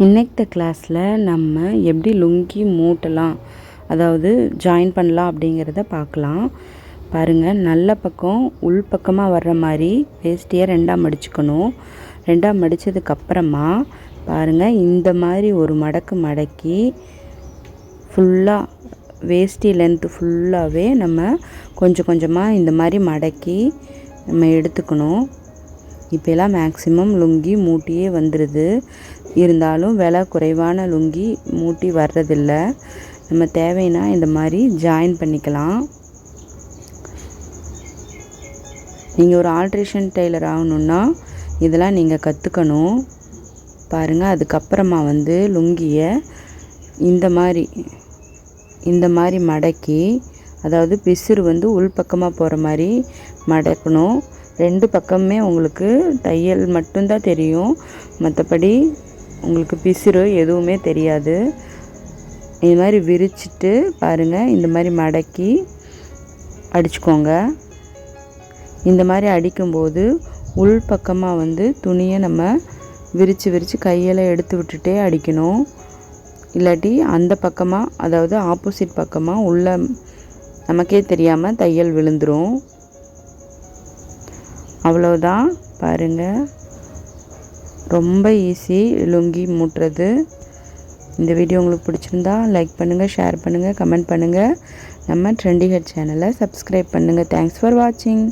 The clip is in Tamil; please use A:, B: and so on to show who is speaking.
A: இன்னைக்கு கிளாஸில் நம்ம எப்படி லுங்கி மூட்டலாம் அதாவது ஜாயின் பண்ணலாம் அப்படிங்கிறத பார்க்கலாம். பாருங்கள் நல்ல பக்கம் உள் பக்கமாக வர்ற மாதிரி வேஷ்டியை ரெண்டாக மடிச்சுக்கணும். ரெண்டாக மடித்ததுக்கப்புறமா பாருங்கள் இந்த மாதிரி ஒரு மடக்கு மடக்கி ஃபுல்லாக வேஷ்டி லென்த்து ஃபுல்லாகவே நம்ம கொஞ்சம் கொஞ்சமாக இந்த மாதிரி மடக்கி நம்ம எடுத்துக்கணும். இப்போலாம் மேக்ஸிமம் லுங்கி மூட்டியே வந்துடுது இருந்தாலும் விலை குறைவான லுங்கி மூட்டி வர்றதில்ல. நம்ம தேவைன்னா இந்த மாதிரி ஜாயின் பண்ணிக்கலாம். நீங்கள் ஒரு ஆல்ட்ரேஷன் டெய்லர் ஆகணுன்னா இதெல்லாம் நீங்கள் கற்றுக்கணும் பாருங்கள் அதுக்கப்புறமா வந்து லுங்கியை இந்த மாதிரி இந்த மாதிரி மடக்கி அதாவது பிசுறு வந்து உள்பக்கமாக போகிற மாதிரி மடக்கணும். ரெண்டு பக்கமுமே உங்களுக்கு தையல் மட்டும்தான் தெரியும். மற்றபடி உங்களுக்கு பிசுறு எதுவுமே தெரியாது. இது மாதிரி விரிச்சிட்டு பாருங்கள் இந்த மாதிரி மடக்கி அடிச்சுக்கோங்க. இந்த மாதிரி அடிக்கும்போது உள் பக்கமாக வந்து துணியை நம்ம விரித்து விரித்து கையில் எடுத்து விட்டுட்டே அடிக்கணும். இல்லாட்டி அந்த பக்கமாக அதாவது ஆப்போசிட் பக்கமாக உள்ள நமக்கே தெரியாமல் தையல் விழுந்துடும் அவ்வளோதான் பாருங்கள் ரொம்ப ஈஸி லுங்கி மூட்டுறது. இந்த வீடியோ உங்களுக்கு பிடிச்சிருந்தா லைக் பண்ணுங்கள் ஷேர் பண்ணுங்கள் கமெண்ட் பண்ணுங்கள் நம்ம ட்ரெண்டி ஹெட் சேனலை சப்ஸ்கிரைப் பண்ணுங்கள் தேங்க்ஸ் ஃபார் வாட்சிங்